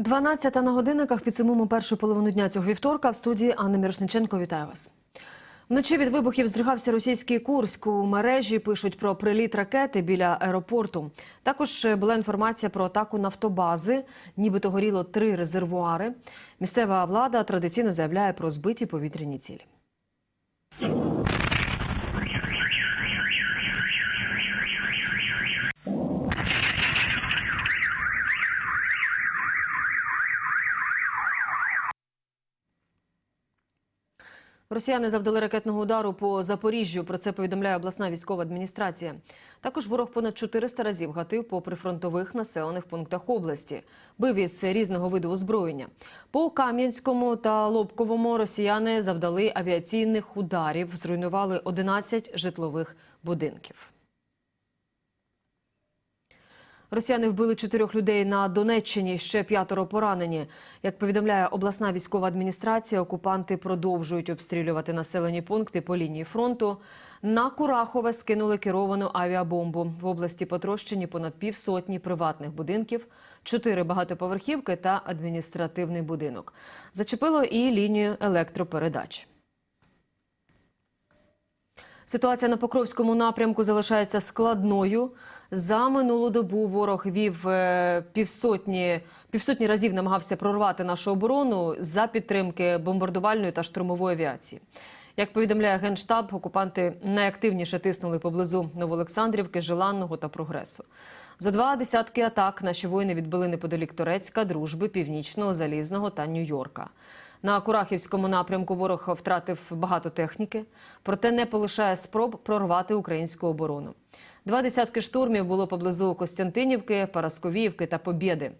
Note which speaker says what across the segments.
Speaker 1: 12 на годинниках підсумуємо першу половину дня цього вівторка в студії Анна Мірошниченко. Вітаю вас. Вночі від вибухів здригався російський Курськ. У мережі пишуть про приліт ракети біля аеропорту. Також була інформація про атаку нафтобази. Нібито горіло три резервуари. Місцева влада традиційно заявляє про збиті повітряні цілі. Росіяни завдали ракетного удару по Запоріжжю. Про це повідомляє обласна військова адміністрація. Також ворог понад 400 разів гатив по прифронтових населених пунктах області. Бив із різного виду озброєння. По Кам'янському та Лобковому росіяни завдали авіаційних ударів, зруйнували 11 житлових будинків. Росіяни вбили чотирьох людей на Донеччині, ще п'ятеро поранені. Як повідомляє обласна військова адміністрація, окупанти продовжують обстрілювати населені пункти по лінії фронту. На Курахове скинули керовану авіабомбу. В області потрощені понад півсотні приватних будинків, чотири багатоповерхівки та адміністративний будинок. Зачепило і лінію електропередач. Ситуація на Покровському напрямку залишається складною. За минулу добу ворог вів е, півсотні, півсотні разів намагався прорвати нашу оборону за підтримки бомбардувальної та штурмової авіації. Як повідомляє Генштаб, окупанти найактивніше тиснули поблизу Новоолександрівки, Желанного та Прогресу. За два десятки атак наші воїни відбили неподалік Турецька, Дружби, Північного, Залізного та Нью-Йорка. На Курахівському напрямку ворог втратив багато техніки, проте не полишає спроб прорвати українську оборону. Два десятки штурмів було поблизу Костянтинівки, Парасковіївки та Побєди.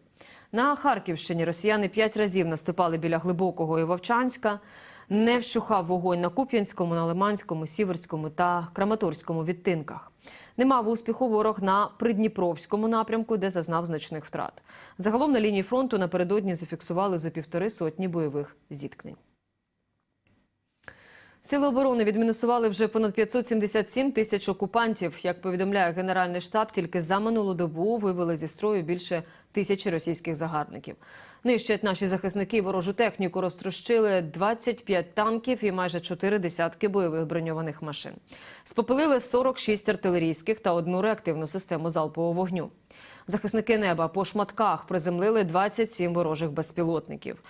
Speaker 1: На Харківщині росіяни п'ять разів наступали біля Глибокого і Вовчанська. Не вщухав вогонь на Куп'янському, на Лиманському, Сіверському та Краматорському відтинках. Не мав успіху ворог на Придніпровському напрямку, де зазнав значних втрат. Загалом на лінії фронту напередодні зафіксували за півтори сотні бойових зіткнень. Сили оборони відмінусували вже понад 577 тисяч окупантів. Як повідомляє Генеральний штаб, тільки за минулу добу вивели зі строю більше тисячі російських загарбників. Нищать наші захисники ворожу техніку, розтрощили 25 танків і майже 4 десятки бойових броньованих машин. Спопилили 46 артилерійських та одну реактивну систему залпового вогню. Захисники неба по шматках приземлили 27 ворожих безпілотників.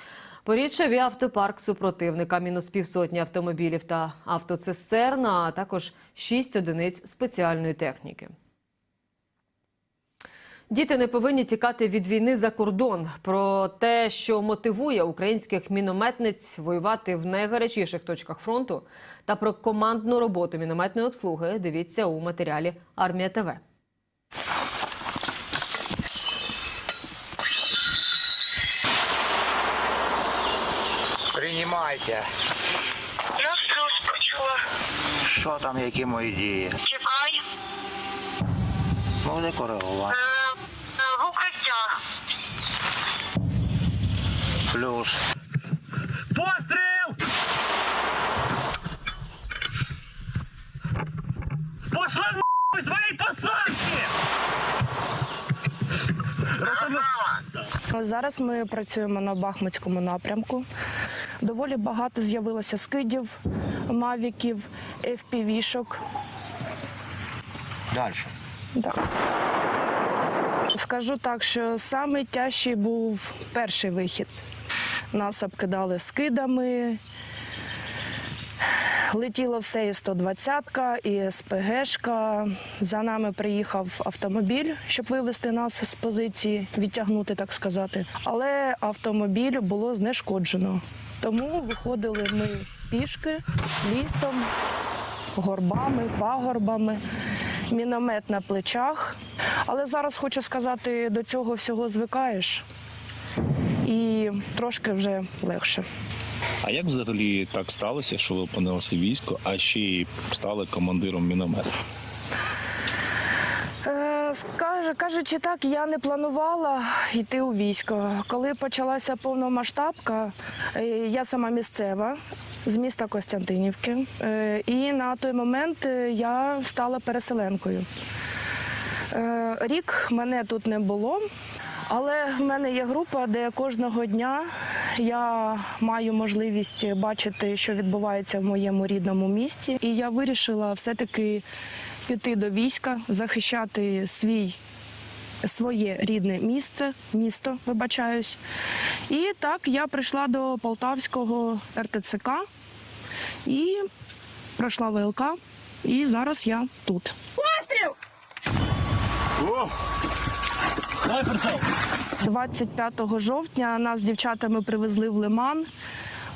Speaker 1: Поріччя автопарк супротивника, мінус півсотні автомобілів та автоцистерна, а також 6 одиниць спеціальної техніки. Діти не повинні тікати від війни за кордон. Про те, що мотивує українських мінометниць воювати в найгарячіших точках фронту, та про командну роботу мінометної обслуги, дивіться у матеріалі Армія ТВ.
Speaker 2: Приймайте.
Speaker 3: Я плюс почула.
Speaker 2: Що там, які мої дії?
Speaker 3: Чекай.
Speaker 2: Буде коригувати.
Speaker 3: Е, е, в укриття.
Speaker 2: Плюс.
Speaker 4: Постріл! Пошла нахуй своей посадки!
Speaker 5: Зараз ми працюємо на Бахмутському напрямку. Доволі багато з'явилося скидів, мавіків, FPV-шок.
Speaker 2: Далі.
Speaker 5: Да. Скажу так, що саме тяжчий був перший вихід. Нас обкидали скидами. Летіло все і 120-ка, і СПГшка. За нами приїхав автомобіль, щоб вивести нас з позиції, відтягнути, так сказати. Але автомобіль було знешкоджено. Тому виходили ми пішки, лісом, горбами, пагорбами, міномет на плечах. Але зараз хочу сказати, до цього всього звикаєш і трошки вже легше.
Speaker 6: А як взагалі так сталося, що ви опинилися в війську, а ще й стали командиром міномету?
Speaker 5: Е, кажучи так, я не планувала йти у військо. Коли почалася повномасштабка, е, я сама місцева з міста Костянтинівки. Е, і на той момент я стала переселенкою. Рік мене тут не було, Але в мене є група, де кожного дня я маю можливість бачити, що відбувається в моєму рідному місті. І я вирішила все-таки піти до війська, захищати свій. Своє рідне місце, місто, вибачаюсь. І так я прийшла до Полтавського РТЦК і пройшла ВЛК. І зараз я тут.
Speaker 4: Прицел.
Speaker 5: 25 жовтня нас з дівчатами привезли в Лиман,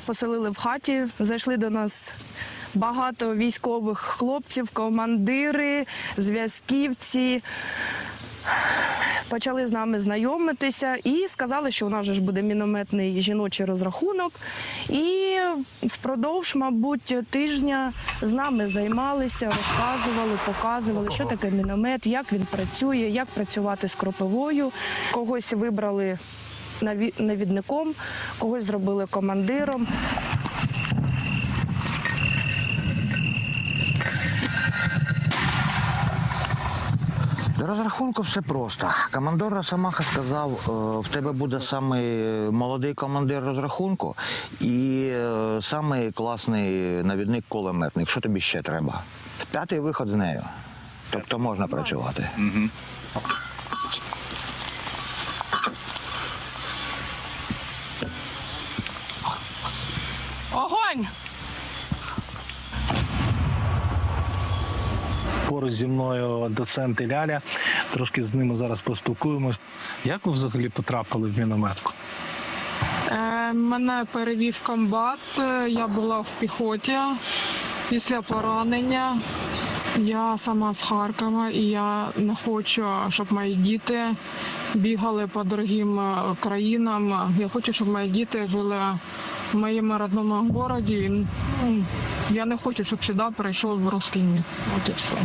Speaker 5: поселили в хаті. Зайшли до нас багато військових хлопців, командири, зв'язківці. Почали з нами знайомитися і сказали, що у нас же ж буде мінометний жіночий розрахунок. І впродовж, мабуть, тижня з нами займалися, розказували, показували, що таке міномет, як він працює, як працювати з кропивою. Когось вибрали наві- навідником, когось зробили командиром.
Speaker 2: До розрахунку все просто. Командор Росомаха сказав, е, в тебе буде самий молодий командир розрахунку і е, самий класний навідник кулеметник. Що тобі ще треба? П'ятий виход з нею. Тобто можна працювати.
Speaker 5: Огонь!
Speaker 7: Поруч зі мною доцент Ляля. Трошки з ними зараз поспілкуємось. Як ви взагалі потрапили в мінометку?
Speaker 8: Е, Мене перевів комбат. е, Я була в піхоті. Після поранення я сама з Харкова і я не хочу, щоб мої діти бігали по дорогим е, країнам. Я хочу, щоб мої діти жили в моєму родному місті. Я не хочу, щоб сюди прийшов в. От і все.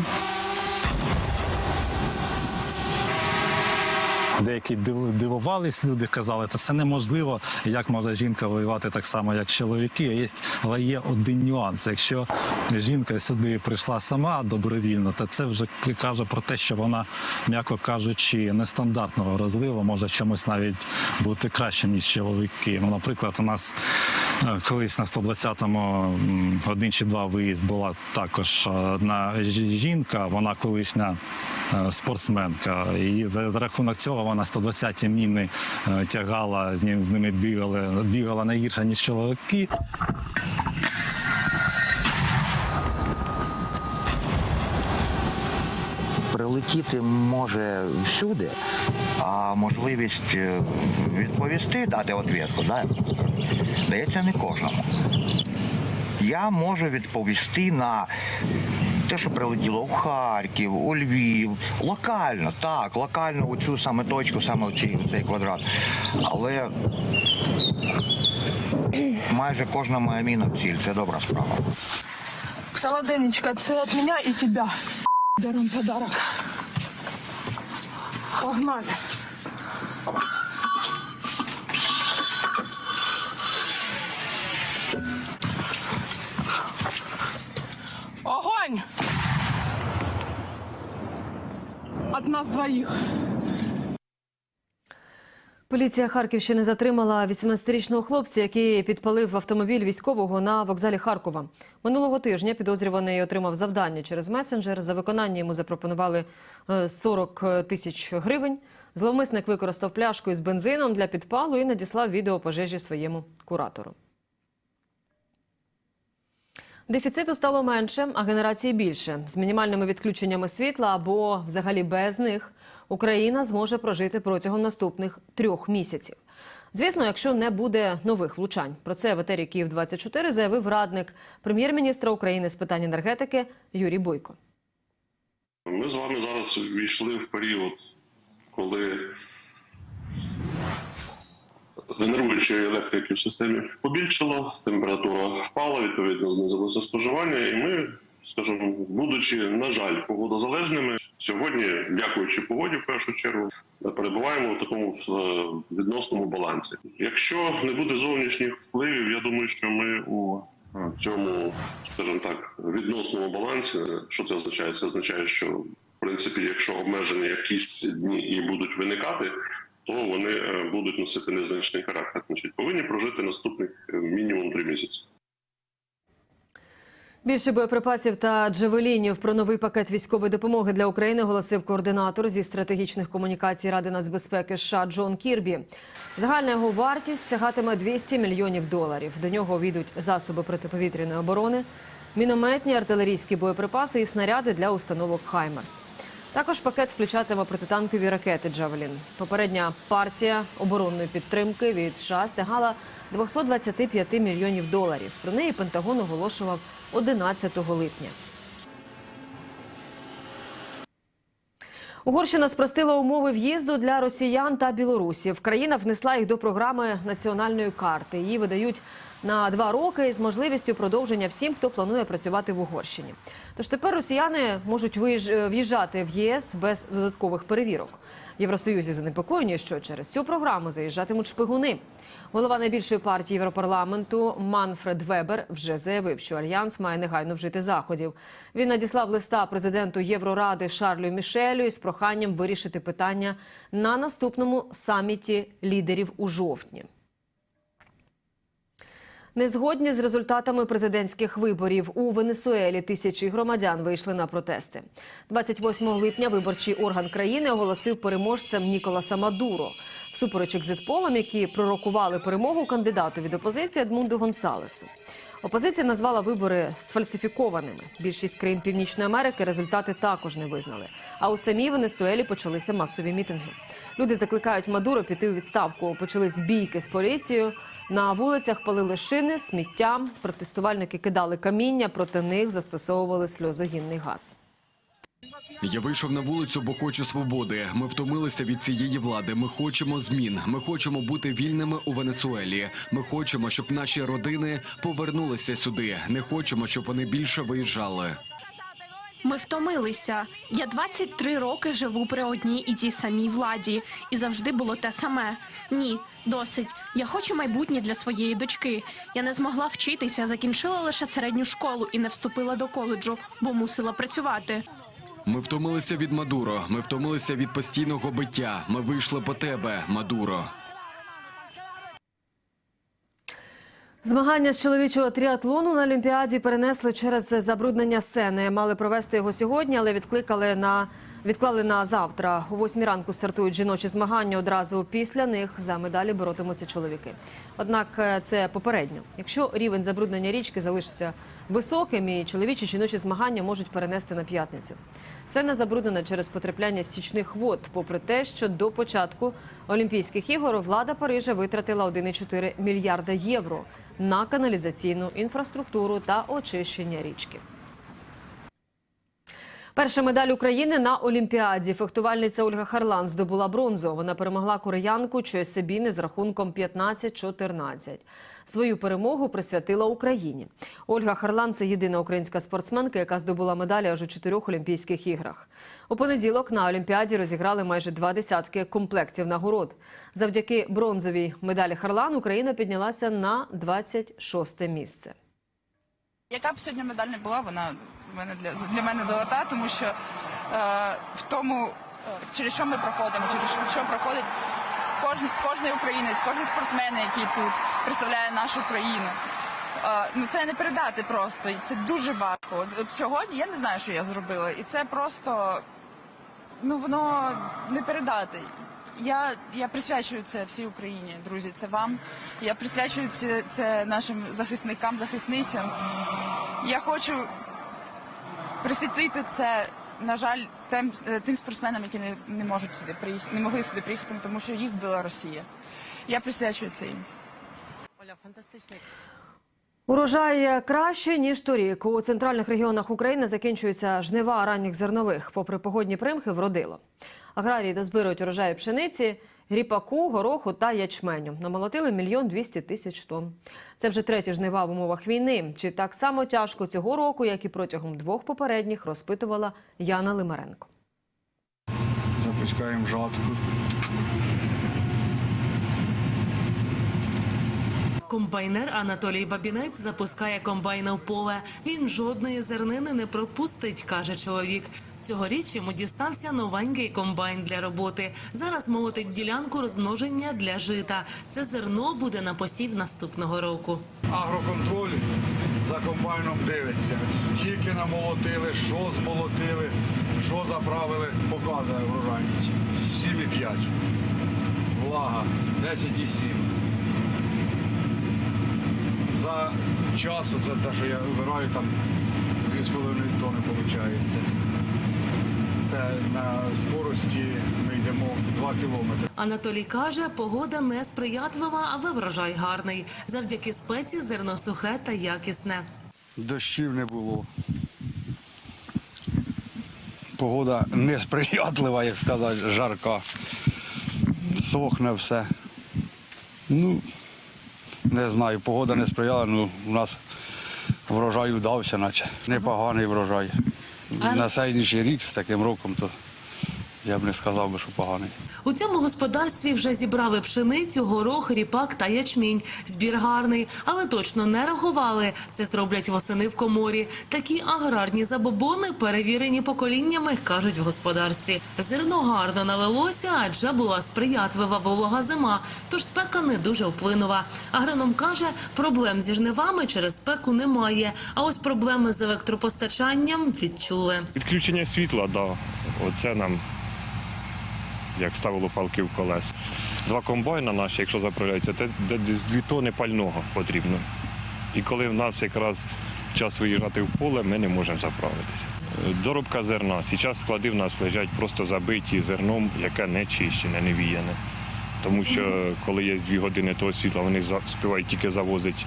Speaker 9: Деякі дивувались люди, казали, та це неможливо. Як може жінка воювати так само, як чоловіки? Але є один нюанс. Якщо жінка сюди прийшла сама добровільно, то це вже каже про те, що вона, м'яко кажучи, нестандартного розливу може в чомусь навіть бути краще, ніж чоловіки. Ну, наприклад, у нас е, колись на 120-му один чи два виїзд була також одна жінка, вона колишня е, спортсменка. І за рахунок цього вона 120-ті міни е, тягала, з, ним, з ними бігали, бігала не гірше, ніж чоловіки.
Speaker 2: Прилетіти може всюди, а можливість е, відповісти, дати відповідку, да, дається не кожному. Я можу відповісти на те, що прилетіло в Харків, у Львів, локально, так, локально у цю саме точку, саме у цей, квадрат. Але майже кожна моя міна ціль це добра справа.
Speaker 8: Солоденечка, це від мене і тебе. Даром подарок. Погнали. Двоих.
Speaker 1: Поліція Харківщини затримала 18-річного хлопця, який підпалив автомобіль військового на вокзалі Харкова. Минулого тижня підозрюваний отримав завдання через месенджер. За виконання йому запропонували е, 40 тисяч гривень. Зловмисник використав пляшку із бензином для підпалу і надіслав відео пожежі своєму куратору. Дефіциту стало менше, а генерації більше. З мінімальними відключеннями світла або взагалі без них Україна зможе прожити протягом наступних трьох місяців. Звісно, якщо не буде нових влучань. Про це в етері Київ 24 заявив радник прем'єр-міністра України з питань енергетики Юрій Бойко.
Speaker 10: Ми з вами зараз війшли в період, коли генеруючої електрики в системі побільшало, температура впала, відповідно знизилося споживання, і ми, скажімо, будучи, на жаль, погодозалежними, сьогодні, дякуючи погоді, в першу чергу, перебуваємо в такому е, відносному балансі. Якщо не буде зовнішніх впливів, я думаю, що ми у е, цьому, скажімо так, відносному балансі. Що це означає? Це означає, що в принципі, якщо обмеження якісь дні і будуть виникати, то вони е, будуть носити незначний характер. Значить, повинні прожити наступних е, мінімум три місяці.
Speaker 1: Більше боєприпасів та джевелінів про новий пакет військової допомоги для України оголосив координатор зі стратегічних комунікацій Ради нацбезпеки США Джон Кірбі. Загальна його вартість сягатиме 200 мільйонів доларів. До нього увійдуть засоби протиповітряної оборони, мінометні артилерійські боєприпаси і снаряди для установок Хаймерс. Також пакет включатиме протитанкові ракети Джавелін. Попередня партія оборонної підтримки від США сягала 225 мільйонів доларів. Про неї Пентагон оголошував 11 липня. Угорщина спростила умови в'їзду для росіян та білорусів. Країна внесла їх до програми національної карти. Її видають на два роки з можливістю продовження всім, хто планує працювати в Угорщині. Тож тепер росіяни можуть виїж- в'їжджати в ЄС без додаткових перевірок. В Євросоюзі занепокоєні, що через цю програму заїжджатимуть шпигуни. Голова найбільшої партії Європарламенту Манфред Вебер вже заявив, що альянс має негайно вжити заходів. Він надіслав листа президенту Євроради Шарлю Мішелю із проханням вирішити питання на наступному саміті лідерів у жовтні. Незгодні з результатами президентських виборів у Венесуелі тисячі громадян вийшли на протести. 28 липня виборчий орган країни оголосив переможцем Ніколаса Мадуро. Всупереч екзитполам, які пророкували перемогу кандидату від опозиції Едмунду Гонсалесу. Опозиція назвала вибори сфальсифікованими. Більшість країн Північної Америки результати також не визнали. А у самій Венесуелі почалися масові мітинги. Люди закликають Мадуро піти у відставку. Почались бійки з поліцією. На вулицях палили шини, сміття. Протестувальники кидали каміння, проти них застосовували сльозогінний газ.
Speaker 11: Я вийшов на вулицю, бо хочу свободи. Ми втомилися від цієї влади. Ми хочемо змін. Ми хочемо бути вільними у Венесуелі. Ми хочемо, щоб наші родини повернулися сюди. Не хочемо, щоб вони більше виїжджали.
Speaker 12: Ми втомилися. Я 23 роки живу при одній і тій самій владі, і завжди було те саме. Ні, досить. Я хочу майбутнє для своєї дочки. Я не змогла вчитися, закінчила лише середню школу і не вступила до коледжу, бо мусила працювати.
Speaker 11: Ми втомилися від Мадуро. Ми втомилися від постійного биття. Ми вийшли по тебе, Мадуро.
Speaker 1: Змагання з чоловічого тріатлону на Олімпіаді перенесли через забруднення сени. Мали провести його сьогодні, але відкликали на відклали на завтра. О восьмій ранку стартують жіночі змагання. Одразу після них за медалі боротимуться чоловіки. Однак е, це попередньо. Якщо рівень забруднення річки залишиться високим, і чоловічі жіночі змагання можуть перенести на п'ятницю. Сена забруднена через потрапляння стічних вод, попри те, що до початку Олімпійських ігор влада Парижа витратила 1,4 мільярда євро на каналізаційну інфраструктуру та очищення річки. Перша медаль України на Олімпіаді. Фехтувальниця Ольга Харлан здобула бронзу. Вона перемогла кореянку Чойсебіни з рахунком 15-14. Свою перемогу присвятила Україні. Ольга Харлан це єдина українська спортсменка, яка здобула медалі аж у чотирьох Олімпійських іграх. У понеділок на Олімпіаді розіграли майже два десятки комплектів нагород. Завдяки бронзовій медалі Харлан Україна піднялася на 26 місце.
Speaker 13: Яка б сьогодні медаль не була, вона мене для, для мене золота, тому що е, в тому, е, через що ми проходимо, через що проходить кожен, кожний українець, кожен спортсмен, який тут представляє нашу країну. Е, ну це не передати просто. І це дуже важко. От, от сьогодні я не знаю, що я зробила, і це просто ну воно не передати. Я, я присвячую це всій Україні, друзі. Це вам. Я присвячую це, це нашим захисникам, захисницям. Я хочу присвятити це, на жаль, тим, е, тим спортсменам, які не, не можуть сюди приїхати, не могли сюди приїхати, тому що їх вбила Росія. Я присвячую це їм.
Speaker 1: Оля, фантастичний. Урожай краще ніж торік. У центральних регіонах України закінчуються жнива ранніх зернових. Попри погодні примхи, вродило. Аграрії дозбирають урожаї пшениці, гріпаку, гороху та ячменю. Намолотили мільйон двісті тисяч тонн. Це вже треті жнива в умовах війни. Чи так само тяжко цього року, як і протягом двох попередніх, розпитувала Яна Лимаренко.
Speaker 14: Запускаємо жатку.
Speaker 15: Комбайнер Анатолій Бабінець запускає комбайна в поле. Він жодної зернини не пропустить, каже чоловік. Цьогоріч йому дістався новенький комбайн для роботи. Зараз молотить ділянку розмноження для жита. Це зерно буде на посів наступного року.
Speaker 14: Агроконтроль за комбайном дивиться, скільки намолотили, що змолотили, що заправили, показує врожайність. 7,5. Влага 10,7. За час, це те, що я вибираю, там 2,5 тонни виходить. Це на скорості ми йдемо 2 кілометри.
Speaker 15: Анатолій каже, погода не сприятлива, але врожай гарний. Завдяки спеці зерно сухе та якісне.
Speaker 14: Дощів не було. Погода несприятлива, як сказати, жарка. Сохне все. Ну, не знаю, погода не сприяла, ну у нас врожай вдався, наче. Непоганий врожай. На сьогоднішній рік з таким роком, то я б не сказав би, що поганий.
Speaker 15: У цьому господарстві вже зібрали пшеницю, горох, ріпак та ячмінь. Збір гарний, але точно не рахували. Це зроблять восени в коморі. Такі аграрні забобони перевірені поколіннями, кажуть в господарстві. Зерно гарно налилося, адже була сприятлива волога зима, тож спека не дуже вплинула. Агроном каже, проблем зі жнивами через спеку немає. А ось проблеми з електропостачанням відчули.
Speaker 16: Відключення світла, да. Оце нам як ставило палки в колес. Два комбайна наші, якщо заправляються, це десь дві тони пального потрібно. І коли в нас якраз час виїжджати в поле, ми не можемо заправитися. Доробка зерна. Зараз склади в нас лежать просто забиті зерном, яке не чищене, не віяне. Тому що коли є дві години того світла, вони співають тільки завозити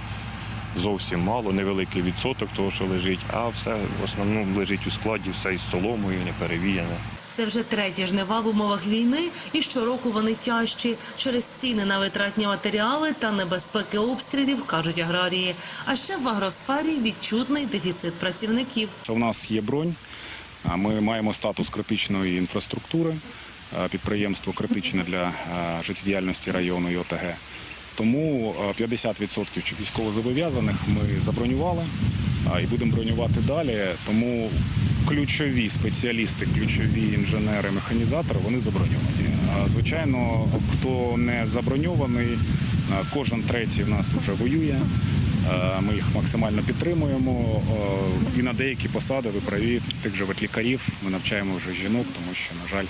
Speaker 16: зовсім мало, невеликий відсоток того, що лежить, а все в основному лежить у складі, все із соломою, не перевіяне.
Speaker 15: Це вже треті жнива в умовах війни, і щороку вони тяжчі через ціни на витратні матеріали та небезпеки обстрілів, кажуть аграрії. А ще в агросфері відчутний дефіцит працівників.
Speaker 17: що в нас є бронь, ми маємо статус критичної інфраструктури, підприємство критичне для життєдіяльності району і ОТГ. Тому е, 50% військовозобов'язаних ми забронювали і будемо бронювати далі. Тому ключові спеціалісти, ключові інженери, механізатори вони заброньовані. Звичайно, хто не заброньований, кожен третій в нас вже воює. Ми їх максимально підтримуємо. І на деякі посади ви праві тих же от лікарів. Ми навчаємо вже жінок, тому що, на жаль,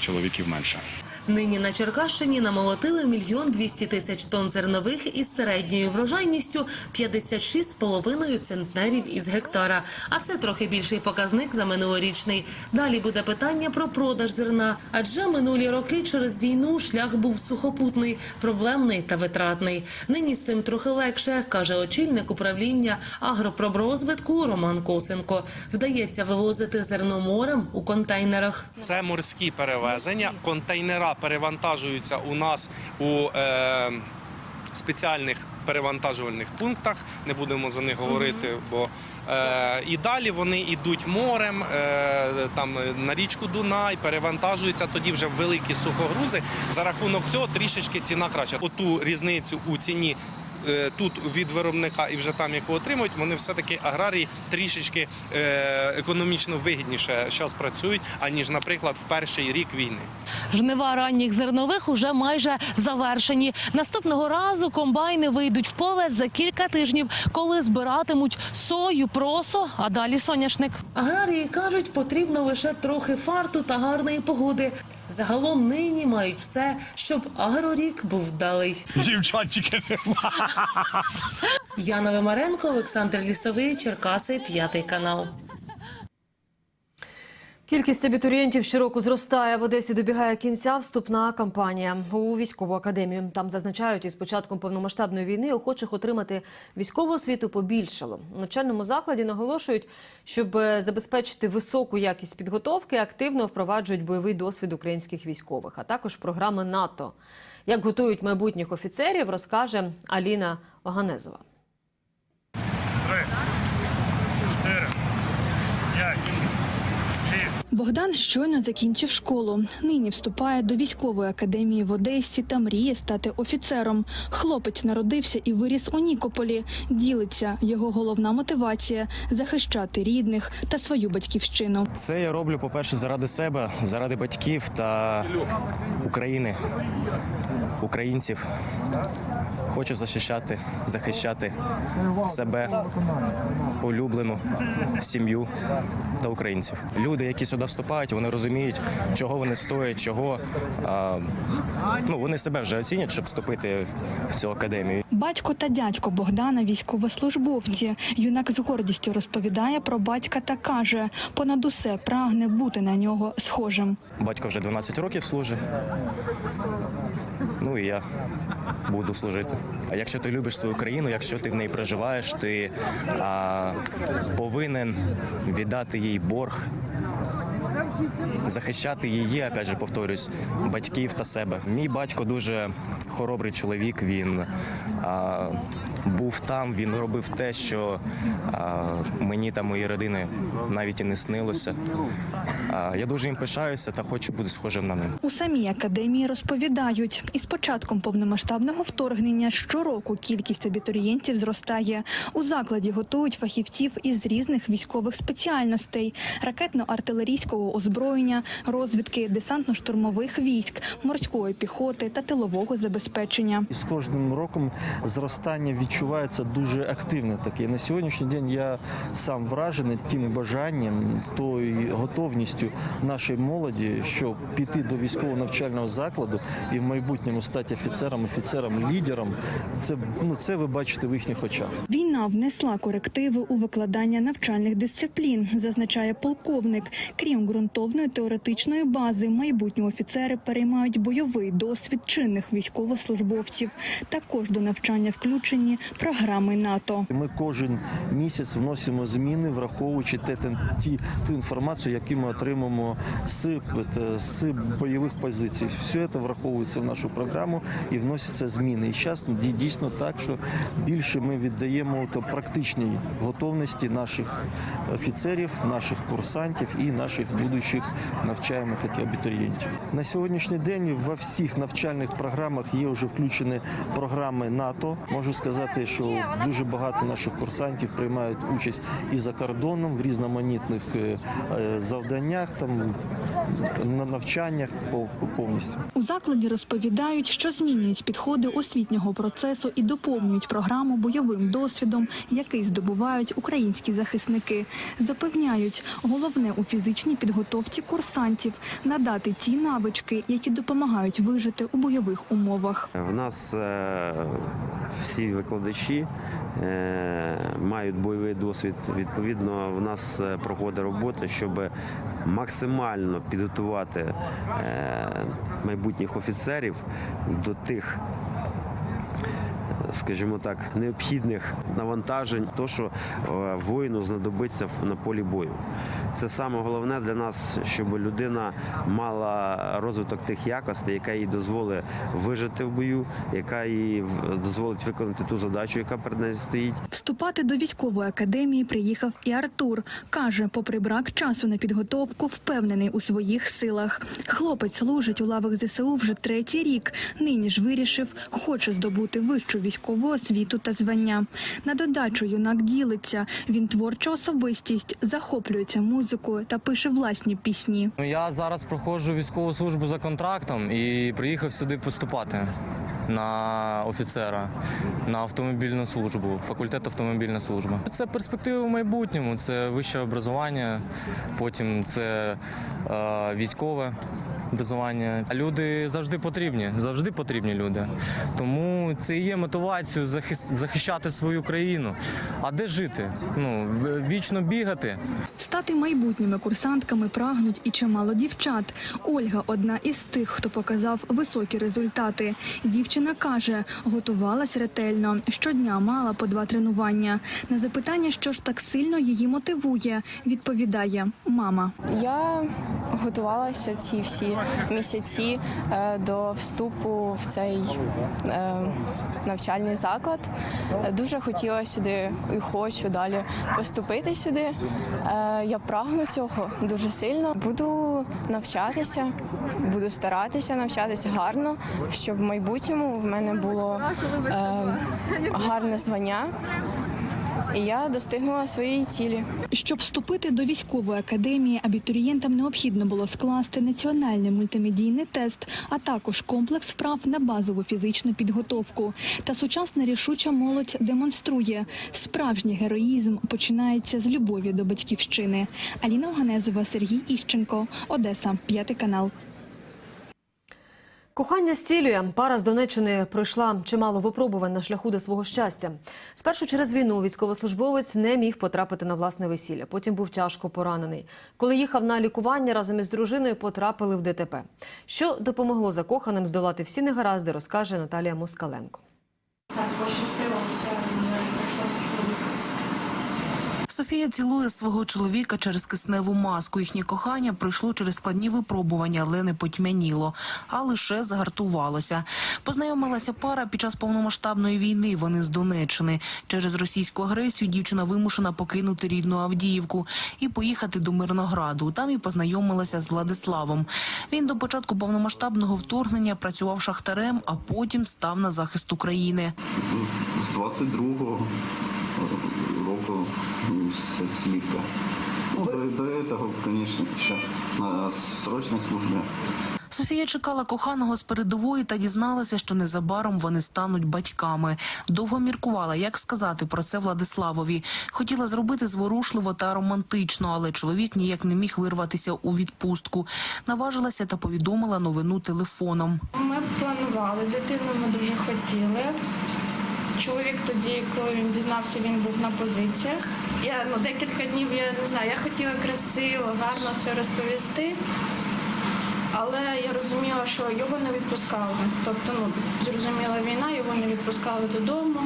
Speaker 17: чоловіків менше.
Speaker 15: Нині на Черкащині намолотили мільйон двісті тисяч тонн зернових із середньою врожайністю 56,5 центнерів із гектара. А це трохи більший показник за минулорічний. Далі буде питання про продаж зерна. Адже минулі роки через війну шлях був сухопутний, проблемний та витратний. Нині з цим трохи легше, каже очільник управління агропроброзвитку Роман Косенко. Вдається вивозити зерно морем у контейнерах.
Speaker 18: Це морські перевезення. Контейнера перевантажуються у нас у е, спеціальних перевантажувальних пунктах. Не будемо за них говорити, бо е, і далі вони йдуть морем, е, там на річку Дунай, перевантажуються тоді вже великі сухогрузи. За рахунок цього трішечки ціна краща. Оту різницю у ціні. Е, Тут від виробника і вже там, яку отримують, вони все-таки аграрії трішечки е, економічно вигідніше зараз працюють, аніж, наприклад, в перший рік війни.
Speaker 19: Жнива ранніх зернових уже майже завершені. Наступного разу комбайни вийдуть в поле за кілька тижнів, коли збиратимуть сою, просо, а далі соняшник.
Speaker 15: Аграрії кажуть, потрібно лише трохи фарту та гарної погоди. Загалом нині мають все, щоб агрорік був вдалий.
Speaker 16: Дівчатчики.
Speaker 15: Яна Вимаренко, Олександр Лісовий, Черкаси, п'ятий канал.
Speaker 1: Кількість абітурієнтів щороку зростає. В Одесі добігає кінця вступна кампанія у військову академію. Там зазначають, із початком повномасштабної війни охочих отримати військову освіту побільшало. У навчальному закладі наголошують, щоб е, забезпечити високу якість підготовки, активно впроваджують бойовий досвід українських військових, а також програми НАТО. Як готують майбутніх офіцерів, розкаже Аліна Оганезова.
Speaker 4: Три, чотири, п'ять, шість.
Speaker 20: Богдан щойно закінчив школу. Нині вступає до військової академії в Одесі та мріє стати офіцером. Хлопець народився і виріс у Нікополі. Ділиться його головна мотивація захищати рідних та свою батьківщину.
Speaker 21: Це я роблю, по-перше, заради себе, заради батьків та України, українців. Хочу захищати, захищати себе, улюблену сім'ю та українців. Люди, які сюди вступають, вони розуміють, чого вони стоять, чого а, ну вони себе вже оцінять, щоб вступити в цю академію.
Speaker 20: Батько та дядько Богдана військовослужбовці. Юнак з гордістю розповідає про батька та каже: понад усе прагне бути на нього схожим.
Speaker 21: Батько вже 12 років служить. Ну і я буду служити. А якщо ти любиш свою країну, якщо ти в неї проживаєш, ти а, повинен віддати їй борг. Захищати її, опять же, повторюсь, батьків та себе. Мій батько дуже хоробрий чоловік. Він а, був там, він робив те, що а, мені та моїй родини навіть і не снилося. А, я дуже їм пишаюся та хочу бути схожим на них.
Speaker 20: У самій академії розповідають, із початком повномасштабного вторгнення щороку кількість абітурієнтів зростає. У закладі готують фахівців із різних військових спеціальностей: ракетно-артилерійського озброєння, розвідки, десантно-штурмових військ, морської піхоти та тилового забезпечення.
Speaker 22: І з кожним роком зростання відчувається дуже активне таке. На сьогоднішній день я сам вражений тим бажанням, тою готовністю нашої молоді, щоб піти до військового навчального закладу і в майбутньому стати офіцером, офіцером, лідером. Це ну це ви бачите в їхніх очах.
Speaker 20: Війна внесла корективи у викладання навчальних дисциплін, зазначає полковник. Крім ґрунтовної теоретичної бази, майбутні офіцери переймають бойовий досвід чинних військовослужбовців. Також до навчання включені програми НАТО.
Speaker 22: Ми кожен місяць вносимо зміни, враховуючи те, ту інформацію, яку ми отримаємо з, е, з бойових позицій. Все це враховується в нашу програму і вносяться зміни. І зараз дійсно так, що більше ми віддаємо практичній готовності наших офіцерів, наших курсантів і наших будущих навчаємих абітурієнтів. На сьогоднішній день во всіх навчальних програмах є вже включені програми НАТО. Можу сказати, що дуже багато наших курсантів приймають участь і за кордоном в різноманітних е, е, завданнях, там на навчаннях пов- повністю.
Speaker 20: У закладі розповідають, що змінюють підходи освітнього процесу і доповнюють програму бойовим досвідом, який здобувають українські захисники. Запевняють, головне у фізичній підготовці курсантів надати ті навички, які допомагають вижити у бойових умовах.
Speaker 23: В нас е, всі викладачі е, мають бойовий досвід. Відповідно, в нас е, проходить робота, щоб максимально підготувати е, майбутніх офіцерів до тих. Скажімо так, необхідних навантажень, то що е, воїну знадобиться на полі бою. Це саме головне для нас, щоб людина мала розвиток тих якостей, яка їй дозволить вижити в бою, яка їй дозволить виконати ту задачу, яка перед нею стоїть.
Speaker 20: Вступати до військової академії приїхав і Артур. Каже, попри брак часу на підготовку, впевнений у своїх силах. Хлопець служить у лавах ЗСУ вже третій рік. Нині ж вирішив, хоче здобути вищу військову освіту та звання. На додачу юнак ділиться. Він творча особистість, захоплюється музикою та пише власні пісні.
Speaker 21: Ну, я зараз проходжу військову службу за контрактом і приїхав сюди поступати на офіцера на автомобільну службу, факультет автомобільна служба. Це перспективи в майбутньому, це вище образування, потім це е, військове образування. А люди завжди потрібні, завжди потрібні люди. Тому це і є мотивацією захищати свою країну. А де жити? Ну вічно бігати.
Speaker 20: Стати майбутніми курсантками прагнуть і чимало дівчат. Ольга одна із тих, хто показав високі результати. Дівчина Дівчина каже, готувалась ретельно. Щодня мала по два тренування. На запитання, що ж так сильно її мотивує, відповідає мама.
Speaker 24: Я готувалася ці всі місяці е, до вступу в цей е, навчальний заклад. Дуже хотіла сюди і хочу далі поступити сюди. Е, Я прагну цього дуже сильно. Буду навчатися, буду старатися навчатися гарно, щоб в майбутньому в мене було гарне звання. Я достигнула своєї цілі.
Speaker 20: Щоб вступити до військової академії, абітурієнтам необхідно було скласти національний мультимедійний тест, а також комплекс вправ на базову фізичну підготовку. Та сучасна рішуча молодь демонструє справжній героїзм починається з любові до батьківщини. Аліна Оганезова, Сергій Іщенко, Одеса, п'ятий канал.
Speaker 1: Кохання зцілює. Пара з Донеччини пройшла чимало випробувань на шляху до свого щастя. Спершу через війну військовослужбовець не міг потрапити на власне весілля. Потім був тяжко поранений. Коли їхав на лікування разом із дружиною, потрапили в ДТП. Що допомогло закоханим здолати всі негаразди, розкаже Наталія Москаленко.
Speaker 25: Софія цілує свого чоловіка через кисневу маску. Їхнє кохання пройшло через складні випробування, але не потьмяніло, а лише загартувалося. Познайомилася пара під час повномасштабної війни. Вони з Донеччини. Через російську агресію дівчина вимушена покинути рідну Авдіївку і поїхати до Мирнограду. Там і познайомилася з Владиславом. Він до початку повномасштабного вторгнення працював шахтарем, а потім став на захист України.
Speaker 26: з 22-го року з слідка. Ну, до, до цього, звісно, ще на срочній службі.
Speaker 25: Софія чекала коханого з передової та дізналася, що незабаром вони стануть батьками. Довго міркувала, як сказати про це Владиславові. Хотіла зробити зворушливо та романтично, але чоловік ніяк не міг вирватися у відпустку. Наважилася та повідомила новину телефоном.
Speaker 27: Ми планували дитину, ми дуже хотіли. Чоловік тоді, коли він дізнався, він був на позиціях. Я ну декілька днів я не знаю. Я хотіла красиво, гарно все розповісти. Але я розуміла, що його не відпускали. Тобто, ну зрозуміла війна, його не відпускали додому.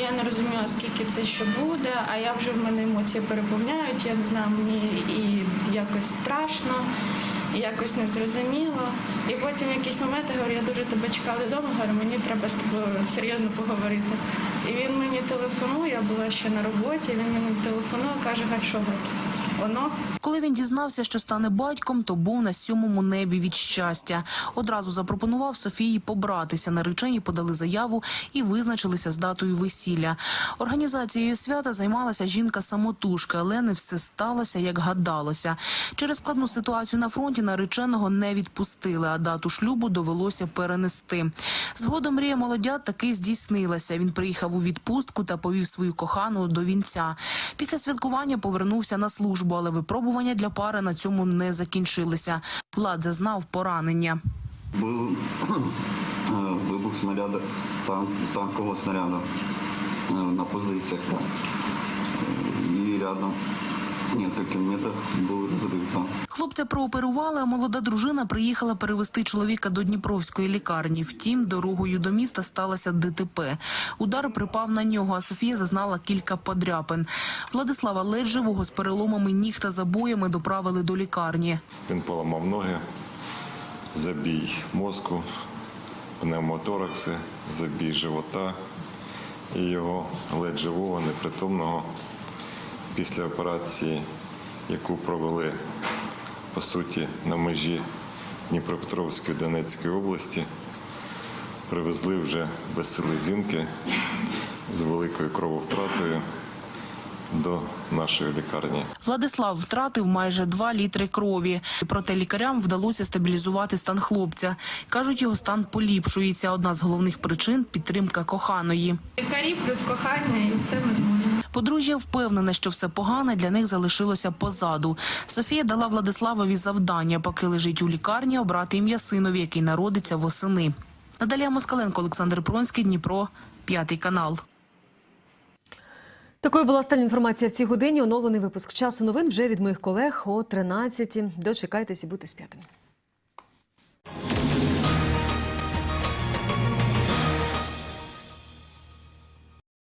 Speaker 27: Я не розуміла, скільки це що буде. А я вже в мене емоції переповняють. Я не знаю, мені і якось страшно, і не зрозуміло. І потім в якийсь момент я говорю, я дуже тебе чекала вдома, говорю, мені треба з тобою серйозно поговорити. І він мені телефонує, я була ще на роботі. Він мені телефонує, каже, «Галь, що от воно.
Speaker 25: Коли він дізнався, що стане батьком, то був на сьомому небі від щастя. Одразу запропонував Софії побратися. Наречені подали заяву і визначилися з датою весілля. Організацією свята займалася жінка самотужки, але не все сталося, як гадалося. Через складну ситуацію на фронті нареченого не відпустили, а дату шлюбу довелося перенести. Згодом мрія молодят таки здійснилася. Він приїхав у відпустку та повів свою кохану до вінця. Після святкування повернувся на службу, але випробування для пари на цьому не закінчилися. Влад зазнав поранення.
Speaker 26: Був е, вибух снаряду, танк, танкового снаряду е, на позиціях. І рядом, в нескольких метрах, був.
Speaker 25: Хлопця прооперували, а молода дружина приїхала перевести чоловіка до Дніпровської лікарні. Втім, дорогою до міста сталося ДТП. Удар припав на нього, а Софія зазнала кілька подряпин. Владислава ледь живого з переломами ніг та забоями доправили до лікарні.
Speaker 28: Він поламав ноги, забій мозку, пневмоторакси, забій живота і його ледь живого, непритомного після операції, яку провели по суті на межі Дніпропетровської Донецької області, привезли вже без селезінки з великою крововтратою до нашої лікарні.
Speaker 25: Владислав втратив майже 2 літри крові. Проте лікарям вдалося стабілізувати стан хлопця. Кажуть, його стан поліпшується. Одна з головних причин підтримка коханої.
Speaker 27: Лікарі плюс кохання, і все ми зможемо.
Speaker 25: Подружжя впевнене, що все погане для них залишилося позаду. Софія дала Владиславові завдання, поки лежить у лікарні, обрати ім'я синові, який народиться восени. Наталія Москаленко, Олександр Пронський, Дніпро, п'ятий канал.
Speaker 1: Такою була остання інформація в цій годині. Оновлений випуск часу новин вже від моїх колег о 13 Дочекайтесь і будьте з п'ятим.